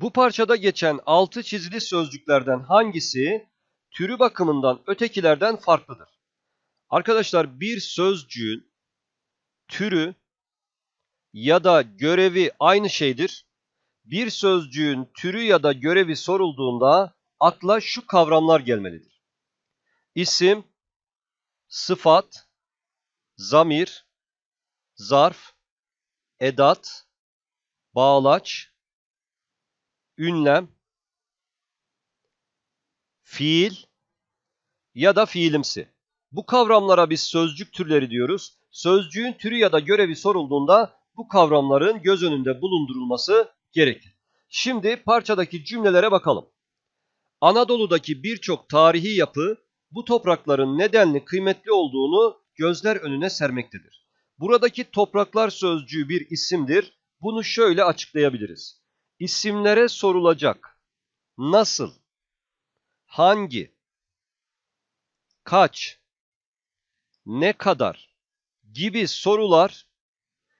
Bu parçada geçen altı çizili sözcüklerden hangisi türü bakımından ötekilerden farklıdır? Arkadaşlar bir sözcüğün türü ya da görevi aynı şeydir. Bir sözcüğün türü ya da görevi sorulduğunda akla şu kavramlar gelmelidir. İsim, sıfat, zamir, zarf, edat, bağlaç, ünlem, fiil ya da fiilimsi. Bu kavramlara biz sözcük türleri diyoruz. Sözcüğün türü ya da görevi sorulduğunda bu kavramların göz önünde bulundurulması gerekir. Şimdi parçadaki cümlelere bakalım. Anadolu'daki birçok tarihi yapı bu toprakların nedenli kıymetli olduğunu gözler önüne sermektedir. Buradaki topraklar sözcüğü bir isimdir. Bunu şöyle açıklayabiliriz. İsimlere sorulacak nasıl, hangi, kaç, ne kadar gibi sorular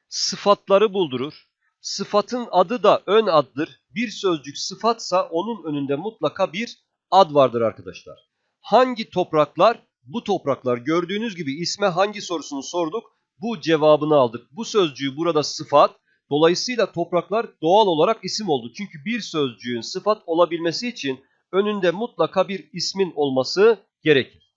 sıfatları buldurur. Sıfatın adı da ön addır. Bir sözcük sıfatsa onun önünde mutlaka bir ad vardır arkadaşlar. Hangi topraklar? Bu topraklar gördüğünüz gibi isme hangi sorusunu sorduk. Bu cevabını aldık. Bu sözcüğü burada sıfat. Dolayısıyla topraklar doğal olarak isim oldu. Çünkü bir sözcüğün sıfat olabilmesi için önünde mutlaka bir ismin olması gerekir.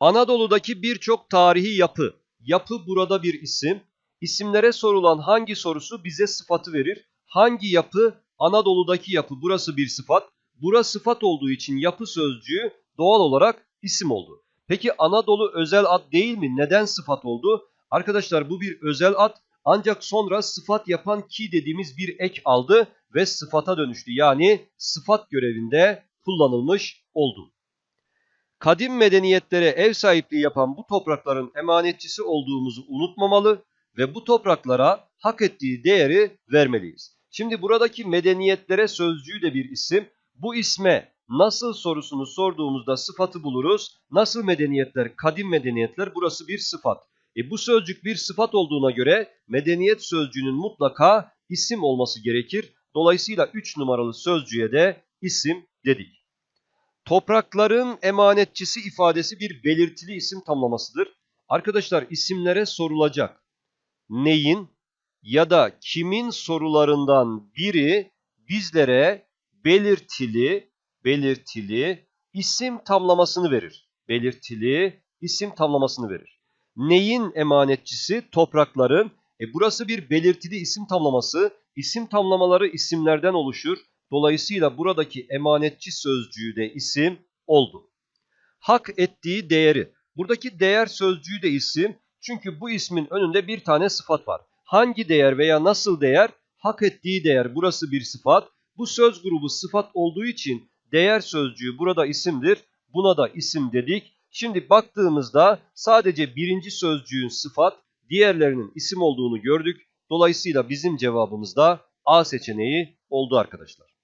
Anadolu'daki birçok tarihi yapı. Yapı burada bir isim. İsimlere sorulan hangi sorusu bize sıfatı verir? Hangi yapı? Anadolu'daki yapı. Burası bir sıfat. Burası sıfat olduğu için yapı sözcüğü doğal olarak isim oldu. Peki Anadolu özel ad değil mi? Neden sıfat oldu? Arkadaşlar bu bir özel ad ancak sonra sıfat yapan ki dediğimiz bir ek aldı ve sıfata dönüştü. Yani sıfat görevinde kullanılmış oldu. Kadim medeniyetlere ev sahipliği yapan bu toprakların emanetçisi olduğumuzu unutmamalı ve bu topraklara hak ettiği değeri vermeliyiz. Şimdi buradaki medeniyetlere sözcüğü de bir isim. Bu isme nasıl sorusunu sorduğumuzda sıfatı buluruz. Nasıl medeniyetler? Kadim medeniyetler burası bir sıfat. E bu sözcük bir sıfat olduğuna göre medeniyet sözcüğünün mutlaka isim olması gerekir. Dolayısıyla 3 numaralı sözcüğe de isim dedik. Toprakların emanetçisi ifadesi bir belirtili isim tamlamasıdır. Arkadaşlar isimlere sorulacak neyin ya da kimin sorularından biri bizlere belirtili belirtili isim tamlamasını verir. Belirtili isim tamlamasını verir. Neyin emanetçisi? Toprakların. E burası bir belirtili isim tamlaması. İsim tamlamaları isimlerden oluşur. Dolayısıyla buradaki emanetçi sözcüğü de isim oldu. Hak ettiği değeri. Buradaki değer sözcüğü de isim. Çünkü bu ismin önünde bir tane sıfat var. Hangi değer veya nasıl değer? Hak ettiği değer. Burası bir sıfat. Bu söz grubu sıfat olduğu için değer sözcüğü burada isimdir. Buna da isim dedik. Şimdi baktığımızda sadece birinci sözcüğün sıfat, diğerlerinin isim olduğunu gördük. Dolayısıyla bizim cevabımız da A seçeneği oldu arkadaşlar.